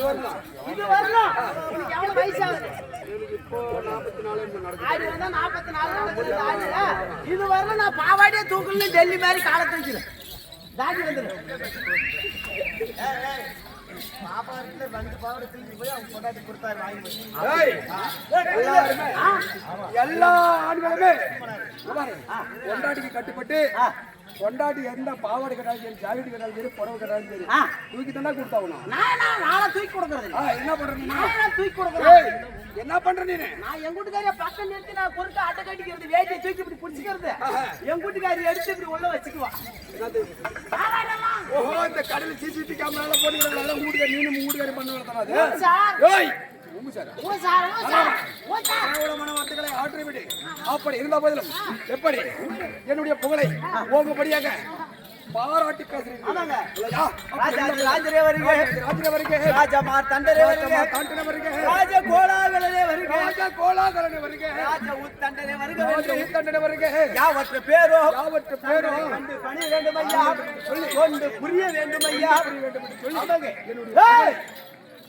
இது வரலாம். இது வரலாம். உனக்கு எவ்வளவு வயசாகுது இது வரலாம் நான் பாவாடியே தூக்கல டெல்லி மாதிரி காலத்தை வச்சிரு தாடி வந்துரு பாப்பா இருந்து ரெண்டு பாவாடை தூக்கி போய் அவங்க கொண்டாட்டி கொடுத்தாரு வாங்கி போய். ஏய், எல்லாருமே. எல்லா ஆண்களுமே பாரு, பொண்டாட்டிக்கு கட்டுப்பட்டு பொண்டாட்டி எந்த பாவாடை கட்டாலும் சரி ஜாக்கெட் கட்டாலும் சரி புடவை கட்டாலும் சரி. தூக்கி தானே கொடுத்தாகணும் நாளை தூக்கி கொடுக்கறது என்ன பண்ற நீ நான் நான் தூக்கி கொடுக்கறது என்ன பண்ற நீ நான் என் வீட்டுக்காரிய பக்கம் நிறுத்தி நான் குறுக்க அட்டை கட்டிக்கிறது வேட்டியை தூக்கி இப்படி பிடிச்சிக்கிறது. என் வீட்டுக்காரி எடுத்து இப்படி உள்ள வச்சுக்குவா. ஓஹோ இந்த கடையில சிசிடிவி கேமரால போட்டுக்கிறாங்க மூடுகாரி நீனும் மூடுகாரி பண்ண நடத்தாது சார். ஆற்றிவிடு அப்படி இருந்த போதிலும் எப்படி என்னுடைய புகழை ஓங்கும்படியாக பாராட்டி பேசுறீங்க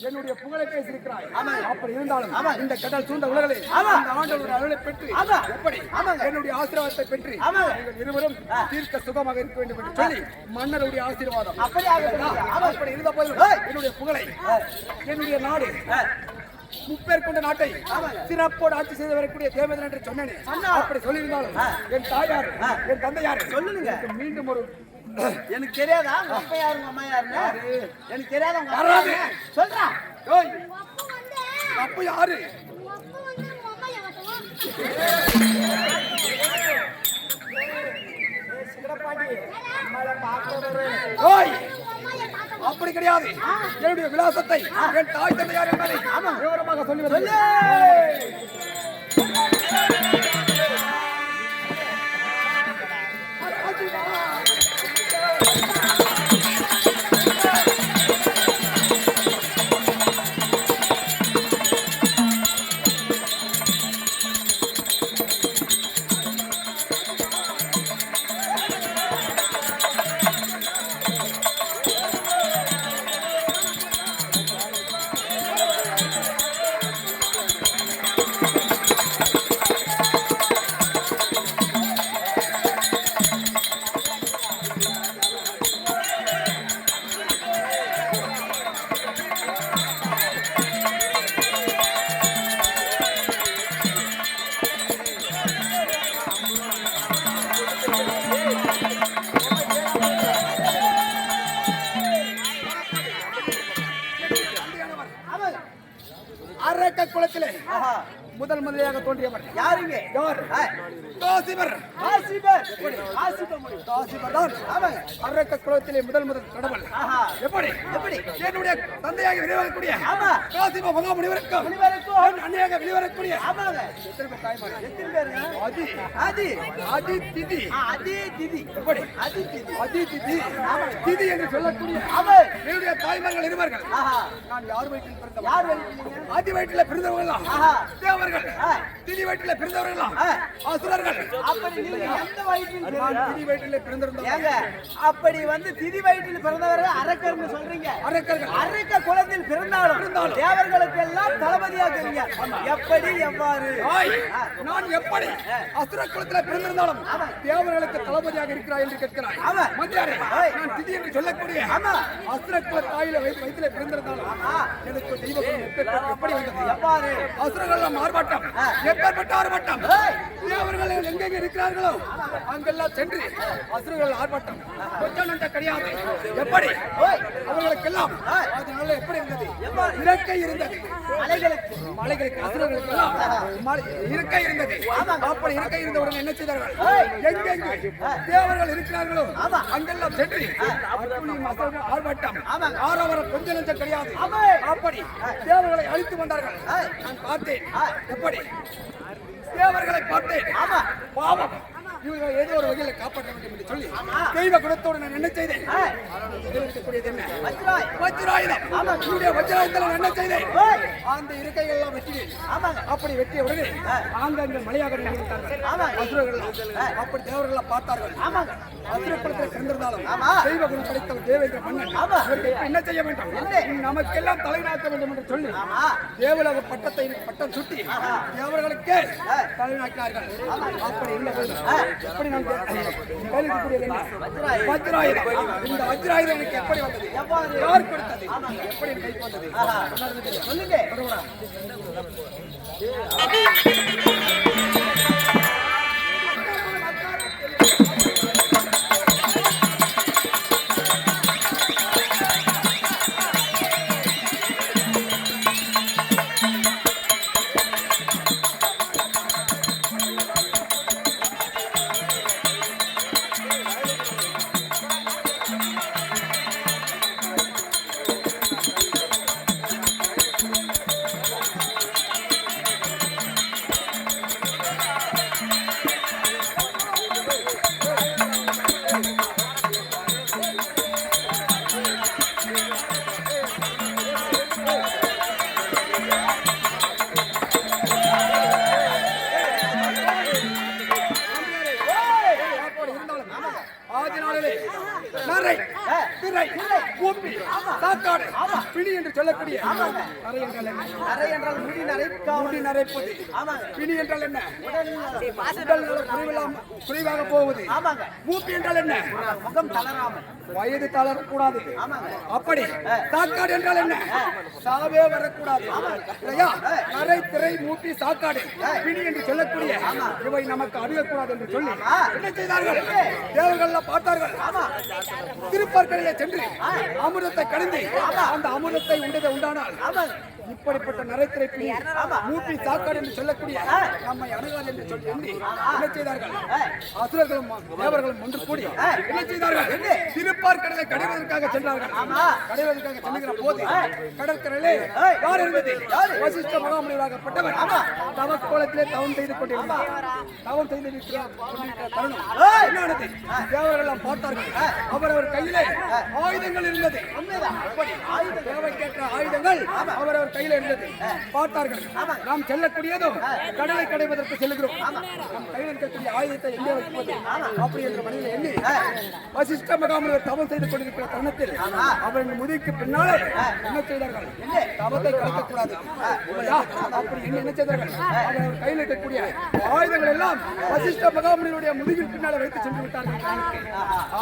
என்னுடைய! புகழை- பேசியிருக்கிறாய். அப்படி இருந்தாலும். இந்த கடல் சூழ்ந்த உலகிலே ஆமா. இந்த ஆண்டவருடைய அருளை பெற்று. எப்படி. என்னுடைய ஆசீர்வாதத்தை பெற்று. நீங்கள் இருவரும் தீர்க்க சுகமாக இருக்க வேண்டும் என்று சொல்லி மன்னருடைய ஆசீர்வாதம் அப்படி இருந்த போதிலும் என்னுடைய புகழை என்னுடைய நாடு முப்பேர் கொண்ட நாட்டை சிறப்போடு ஆட்சி செய்து வரக்கூடிய தேவேந்திரன் என்று சொன்னேனே சொன்னா. அப்படி சொல்லியிருந்தாலும் என் தாயார் என் தந்தையார் சொல்லுங்க. மீண்டும் ஒரு எனக்கு தெரியாதா? உங்க அப்பா யாரு உங்க அம்மா யாருன்னு எனக்கு தெரியாதா உங்க? யாருன்னு? சொல்றா. உங்க அப்பா யாரு? தாத்தா அப்படி கிடையாது. என்னுடைய விலாசத்தை என் தாய் தந்தையார் என்பதை விவரமாக சொல்லி அரக்க குளத்திலே. முதல் முதலியாக தோன்றியவர் யாருங்க? யார்? முடியும் காசிவர் தான் ஆமாங்க அரக்க குலத்திலே முதல் முதல் கடவுள். எப்படி? எப்படி? என்னுடைய தந்தையாக வெளிவரக்கூடிய ஆமா. காசிம மகா முனிவருக்கும் என் அன்னையாக வெளிவரக்கூடிய ஆமாங்க. எத்தனை பேர் தாய்மார்கள்? எத்தனை பேருங்க? அதி ஆதி. அதி திதி. திதி எப்படி? அதி திதி அதி திதி திதி என்று சொல்லக்கூடிய ஆமா. என்னுடைய தாய்மார்கள் இருவர்கள். நான் யார் வயிற்றில் பிறந்தவன்? யார் வெளிச்சீங்க ஆதி வயிற்றில பிறந்தவர்களா ஆஹா. ஆ. திதி வயிற்றில பிறந்தவர்களா. அசுரர்கள். அப்படி நீங்க எந்த வயிற்றில்? திதி வயிற்றில பிறந்திருந்தவன் ஏங்க அப்படி வந்து திதி வயிற்றில் பிறந்தவர்கள் அரக்கர்னு சொல்றீங்க. அரக்கர்கள். அரக்க குலத்தில் பிறந்தாலும் தேவர்களுக்கு எல்லாம் தளபதியாக்குறீங்க. எப்படி எவ்வாறு? நான் எப்படி அசுர குலத்துல பிறந்திருந்தாலும் தேவர்களுக்கு தளபதியாக இருக்கிறாய் என்று கேட்கிறாய். நான் திதி என்று சொல்லக்கூடிய. அசுர குல தாயில வயிற்று வயிற்றில பிறந்திருந்தாலும். எனக்கு தெய்வ குலம் எப்பேற்பட்ட- எப்படி வந்தது? எவ்வாறு? அசுரர்கள் ஆர்ப்பாட்டம் எப்பேற்பட்ட ஆர்ப்பாட்டம் தேவர்கள் எங்கெங்க இருக்கிறார்களோ அங்கெல்லாம் சென்று அசுரர்கள் ஆர்ப்பாட்டம். கொஞ்சம் கிடையாது எப்படி? அவர்களுக்கெல்லாம் அதனால எப்படி இருந்தது? இறக்கை இருந்தது. மலைகளுக்கு. மலைகளுக்கு அசுரர்களுக்கு எல்லாம் மலை- இருக்கை இருந்தது. அப்படி இருக்கை இருந்தவுடன் என்ன செய்தார்கள்? எங்கெங்கு தேவர்கள் இருக்கிறார்களோ அங்கெல்லாம் சென்று ஆர்ப்பாட்டம். ஆரவரம் கொஞ்சம் கிடையாது அப்படி தேவர்களை அழித்து வந்தார்கள். நான் பார்த்தேன். எப்படி? தேவர்களை பார்த்தேன் பாவம். இவர்கள் ஏதோ ஒரு வகையில காப்பாற்ற வேண்டும் என்று சொல்லி தெய்வ குணத்தோடு நான் என்ன செய்தேன்? இருக்கக்கூடியது என்ன. வஜ்ராயுதம். வஜ்ராயுதத்தில் நான் என்ன செய்தேன்? அந்த இருக்கைகள் எல்லாம் வெட்டினேன். அப்படி வெட்டிய உடனே ஆங்காங்க மலையாக நினைத்தார்கள் அசுரர்கள் அப்படி தேவர்கள் பார்த்தார்கள். அசுரப்படத்தில் ஆமா. தெய்வ குணம் படைத்த தேவேந்திர மன்னன். என்ன செய்ய வேண்டும்? நமக்கெல்லாம் தலைநாட்ட வேண்டும் என்று சொல்லி. தேவலோக பட்டத்தை பட்டம் சுட்டி தேவர்களுக்கு தலைநாட்டினார்கள் அப்படி இருந்தபோது எப்படி வஜ்ராயுதம் இந்த வஜ்ராயுதம் எனக்கு எப்படி வந்தது? எவ்வாறு? யார் கொடுத்தது? எப்படி என் கைக்கு வந்தது? சொல்லுங்க. என்று சொல்லக்கூடிய நரை என்றால் என்ன? நரை என்றால் முடி நரைக்கா முடி நரைப்பது. ஆமாங்க. பிணி என்றால் என்ன? உடல் உடல் நலம் குறைவில்லாம- குறைவாக போவது. ஊப்பி என்றால் என்ன? முகம் தளராமல் வயது தளரக்கூடாது. அப்படி. சாக்காடு என்றால் என்ன? சாவே வரக்கூடாது. இல்லையா? நரை திரை மூப்பி சாக்காடு. பிணி என்று சொல்லக்கூடிய இவை நமக்கு அணுகக்கூடாது என்று சொல்லி என்ன செய்தார்கள்? தேவர்கள் பார்த்தார்கள். திருப்பற்களிலே சென்று அமிர்தத்தை கணிந்து அந்த அமிர்தத்தை உண்டதை உண்டானால் இப்படிப்பட்ட நரைத்திரை பிணி மூப்பி சாக்காடு என்று சொல்லக்கூடிய நம்மை அணுகாது என்று சொல்லி எண்ணி என்ன செய்தார்கள்? அசுரர்களும் தேவர்களும் ஒன்று கூடி என்ன செய்தார்கள்? திருப்பார்கடலை கடைவதற்காக சென்றார்கள். கடைவதற்காக செல்லுகிற போது கடற்கரையிலே யார் இருந்தது? வசிஷ்ட மகாமுனிவராகப்பட்டவர். தவக்கோலத்திலே தவம் செய்து கொண்டிருந்தார். தவம் செய்து தருணம். என்னானது தேவர்கள் பார்த்தார்கள். அவர் அவர் கையிலே ஆயுதங்கள் இருந்தது. தேவைக்கேற்ற ஆயுதங்கள் அவர் அவர் கையில இருந்தது. பார்த்தார்கள். நாம் செல்லக்கூடியதும் கடலை கடைவதற்கு செல்கிறோம் நம் கையில் இருக்கக்கூடிய ஆயுதத்தை எங்கே வைப்பது? அப்படி என்ற மனிதனை எண்ணி வசிஷ்ட மகாமுனிவர் தவம் செய்து கொண்டிருக்கிற தருணத்தில் அவன் முதிக்கு பின்னாலே என்ன செய்தார்கள்? தவத்தை கலக்கக்கூடாது அப்படி எண்ணி என்ன செய்தார்கள்? அவர் கையில் இருக்கக்கூடிய ஆயுதங்கள் எல்லாம் வசிஷ்ட மகாமுனிவருடைய முதுகில் பின்னாலே வைத்து சென்று விட்டார்கள்.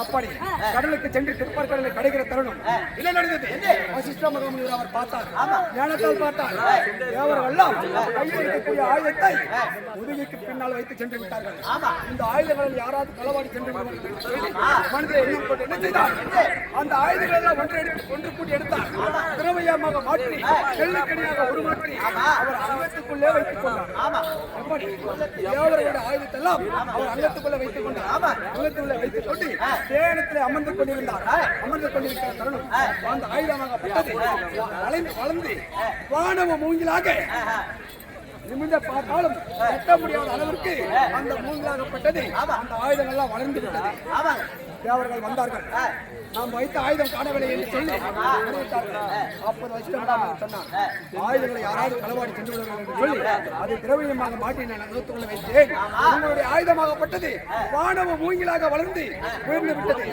அப்படி கடலுக்கு சென்று திருப்பார் கடலை கடைகிற தருணம் என்ன நடந்தது? வசிஷ்ட மகாமுனிவர் அவர் பார்த்தார். ஞானத்தால் பார்த்தால் தேவர்கள் எல்லாம் கையில் இருக்கக்கூடிய ஆயுதத்தை முதுகுக்கு பின்னால் வைத்து சென்று விட்டார்கள். இந்த ஆயுதங்களில் யாராவது களவாடி சென்று விடுவார்கள் மனிதரை எண்ணம் கொண்டு என்ன செய்தார்? அந்த ஆயுதங்கள் எல்லாம் ஒன்று எடுத்து ஒன்று கூட்டி எடுத்தார். திரவியமாக மாற்றி வெள்ளிக்கடியாக உருமாற்றி அவர் அங்கத்துக்குள்ளே வைத்துக் கொண்டார். எப்படி? தேவர்களுடைய ஆயுதத்தை எல்லாம் அவர் அங்கத்துக்குள்ளே வைத்துக் கொண்டார். அங்கத்துக்குள்ளே வைத்துக் கொண்டு தேனத்திலே அமர்ந்து கொண்டிருந்தார். அமர்ந்து கொண்டிருக்கிற தருணம் அந்த ஆயுதமாக வளைந்து வளர்ந்து வானவ மூங்கிலாக நிமிர்ந்த பார்த்தாலும் எட்ட முடியாத அளவிற்கு அந்த மூங்கிலாகப்பட்டது. அந்த ஆயுதங்கள்லாம் வளர்ந்து விட்டது. தேவர்கள் வந்தார்கள். நாம் வைத்த ஆயுதம் காணவில்லை என்று சொல்லி. அப்போது வசிஷ்டர் சொன்னார். ஆயுதங்களை யாராவது களவாடி சென்று விடுவார்கள் என்று சொல்லி அதை திரவியமாக மாட்டி நான் நகர்த்துக்குள்ள வைத்தேன். உங்களுடைய ஆயுதமாகப்பட்டது வானவ மூங்கிலாக வளர்ந்து உயர்ந்து விட்டது.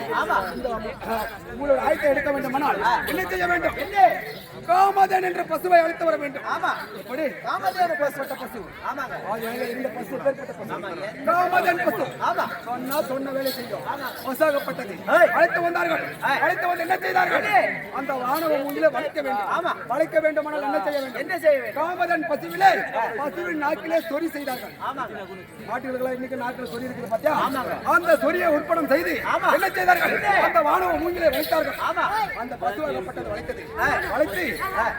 உங்களுடைய ஆயுதத்தை எடுக்க வேண்டுமானால் என்ன செய்ய வேண்டும்? காமதன் என்ற பசுவை அழைத்து வர வேண்டும். ஆமா. எப்படி? காமதேவ பசுப்பட்ட பசு. ஆமாங்க. ஆகையால இந்த பசு பேர்பட்ட பசு. காமதன் பசு. ஆமா. சொன்னா சொன்ன வேலை செய்யும். பசாகப்பட்டது. அழைத்து வந்தார்கள். அழைத்து வந்து என்ன செய்தார்கள்? அந்த ராணுவ மூங்கில வளைக்க வேண்டும். ஆமா. வளைக்க வேண்டுமானால் என்ன செய்ய வேண்டும்? என்ன செய்ய வேண்டும்? காமதன் பசுவிலே பசுவின் நாக்கிலே சொறி செய்தார்கள். மாட்டுகளுக்கு இன்னைக்கு நாட்டில் சொறி இருக்குது பாத்தியா? அந்த சொறியை உற்படம் செய்து என்ன செய்தார்கள்? அந்த வானவ மூங்கிலை வைத்தார்கள் அந்த பசுவாகப்பட்டது வளைத்தது. வளைத்து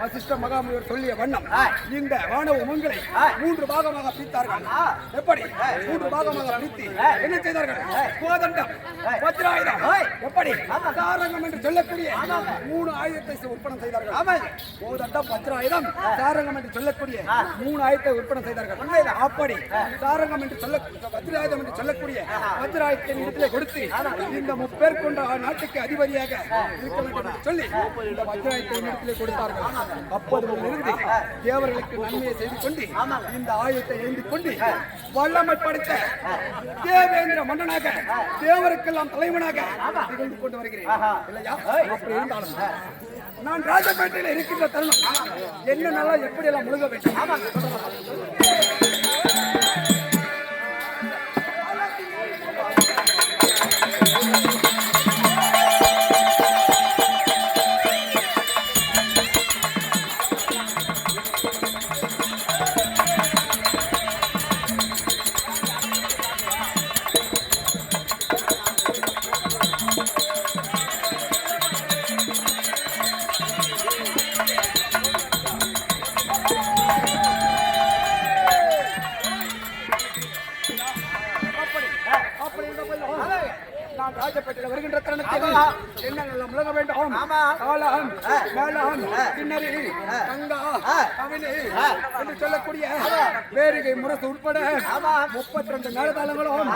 வசிஷ்ட மகாமுனிவர் சொல்லிய வண்ணம் இந்த வானவ மூங்கிலை மூன்று பாகமாக பிரித்தார்கள். எப்படி? மூன்று பாகமாக பிரித்து என்ன செய்தார்கள்? கோதண்டம் வஜ்ராயுதம். எப்படி. சாரங்கம் என்று சொல்லக்கூடிய மூணு ஆயுதத்தை விற்பனை செய்தார்கள். ஆமாங்க கோதண்டம் வஜ்ராயுதம் சாரங்கம் என்று சொல்லக்கூடிய. மூணு ஆயுதத்தை விற்பனை செய்தார்கள். உண்மைதான். அப்படி சாரங்கம் என்று சொல்ல வஜ்ராயுதம் என்று சொல்லக்கூடிய வஜ்ராயுதத்தின் இடத்திலே கொடுத்து இந்த முப்பேர் கொண்ட நாட்டுக்கு அதிபதியாக இருக்க வேண்டும் என்று சொல்லி இந்த வஜ்ராயுதத்தின் இடத்திலே கொடுத்தார்கள். அப்போது இருந்து தேவர்களுக்கு நன்மையை செய்து கொண்டு இந்த ஆயுதத்தை ஏந்தி கொண்டு வல்லமை படைத்த தேவேந்திர மன்னனாக தேவருக்கெல்லாம் தலைவனாக திகழ்ந்து கொண்டு வருகிறேன். இல்லையா? அப்படி இருந்தாலும் நான் ராஜபேட்டையில் இருக்கின்ற தருணம். என்ன நல்லா எப்படி எல்லாம் முழுக வேண்டும் ராஜபேட்டையில் வருகின்ற தருணத்தில் என்ன நல்லா வேண்டும். காலம் மேலம் கிண்ணறி கங்கா கவினி என்று சொல்லக்கூடிய வேரிகை முரசு உட்பட முப்பத்தி ரெண்டு மேலதாளங்களும்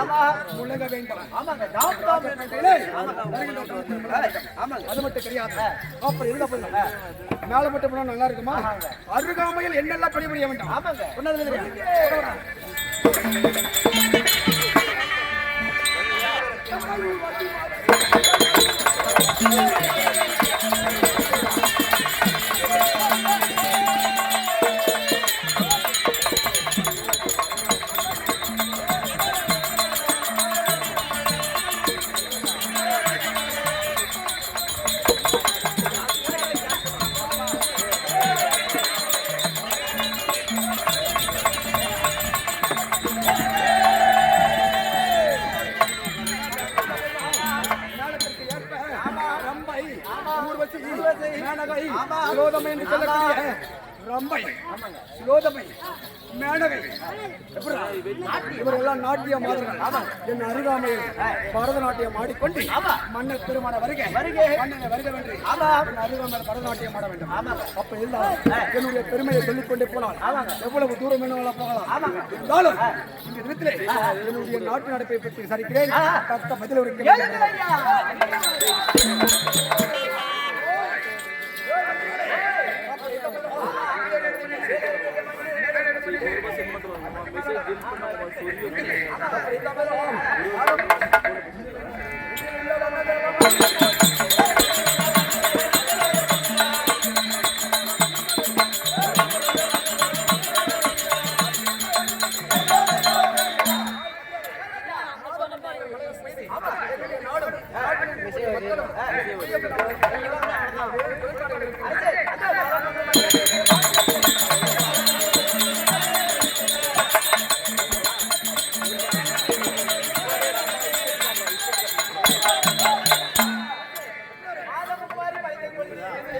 முழங்க வேண்டும். வேண்டும். அது மட்டும் கிடையாது அப்படி இருந்த போது மேல மட்டும் போனா நல்லா இருக்குமா? அருகாமையில் என்னெல்லாம் பணிபுரிய வேண்டும்? ஆமாங்க. சொன்னது தெரியும் மேளத்திற்கு சுலோதமை என்று சொல்லக்கூடிய ரம்பை, மேனகை. எப்படிடா? இவரெல்லாம் நாட்டிய மாதர்கள். என் அருகாமையில் பரதநாட்டியம் ஆடிக்கொண்டு மன்னர் திருமண வருகை. மன்னனை வருக வென்று அருகாமையில் பரதநாட்டியம் ஆட வேண்டும். அப்ப இருந்தாலும் என்னுடைய பெருமையை சொல்லிக் கொண்டே போனால் எவ்வளவு தூரம் வேணாலும் போகலாம். இருந்தாலும் இந்த இடத்திலே என்னுடைய நாட்டு நடப்பை பற்றி விசாரிக்கிறேன். தக்க பதில் ஒரு जिनको मैं मंजूरी दे रहा हूँ।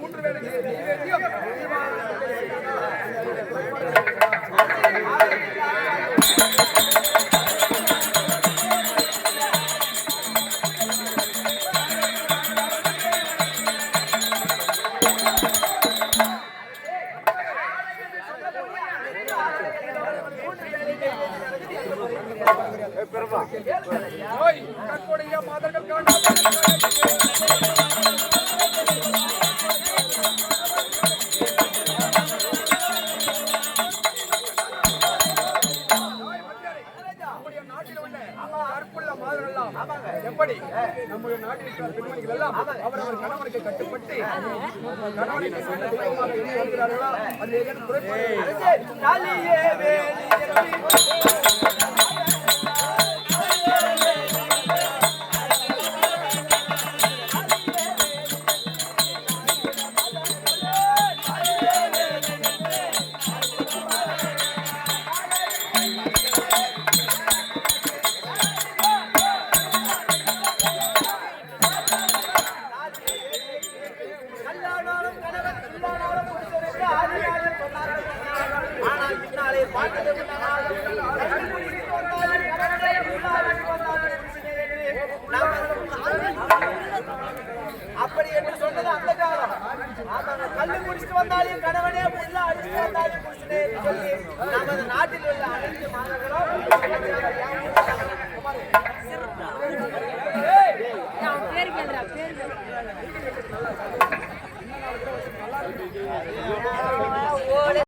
மூன்று வேலை மாதர்கள் எப்படி நம்முடைய நாட்டில் பெண்மணிகள் எல்லாம் அவரவர் கணவனுக்கு கட்டுப்பட்டு கணவனுக்கு சொந்த தெய்வமாக இருக்கிறார்களா அது குறைப்பு அப்படி என்று சொன்னது அந்த காலம். ஆமாங்க கல்லு குடிச்சிட்டு வந்தாலும் கணவனே உள்ள அடிச்சுட்டு வந்தாலும் குடிச்சுட்டு சொல்லி நமது நாட்டில் உள்ள அனைத்து மாணவர்கள்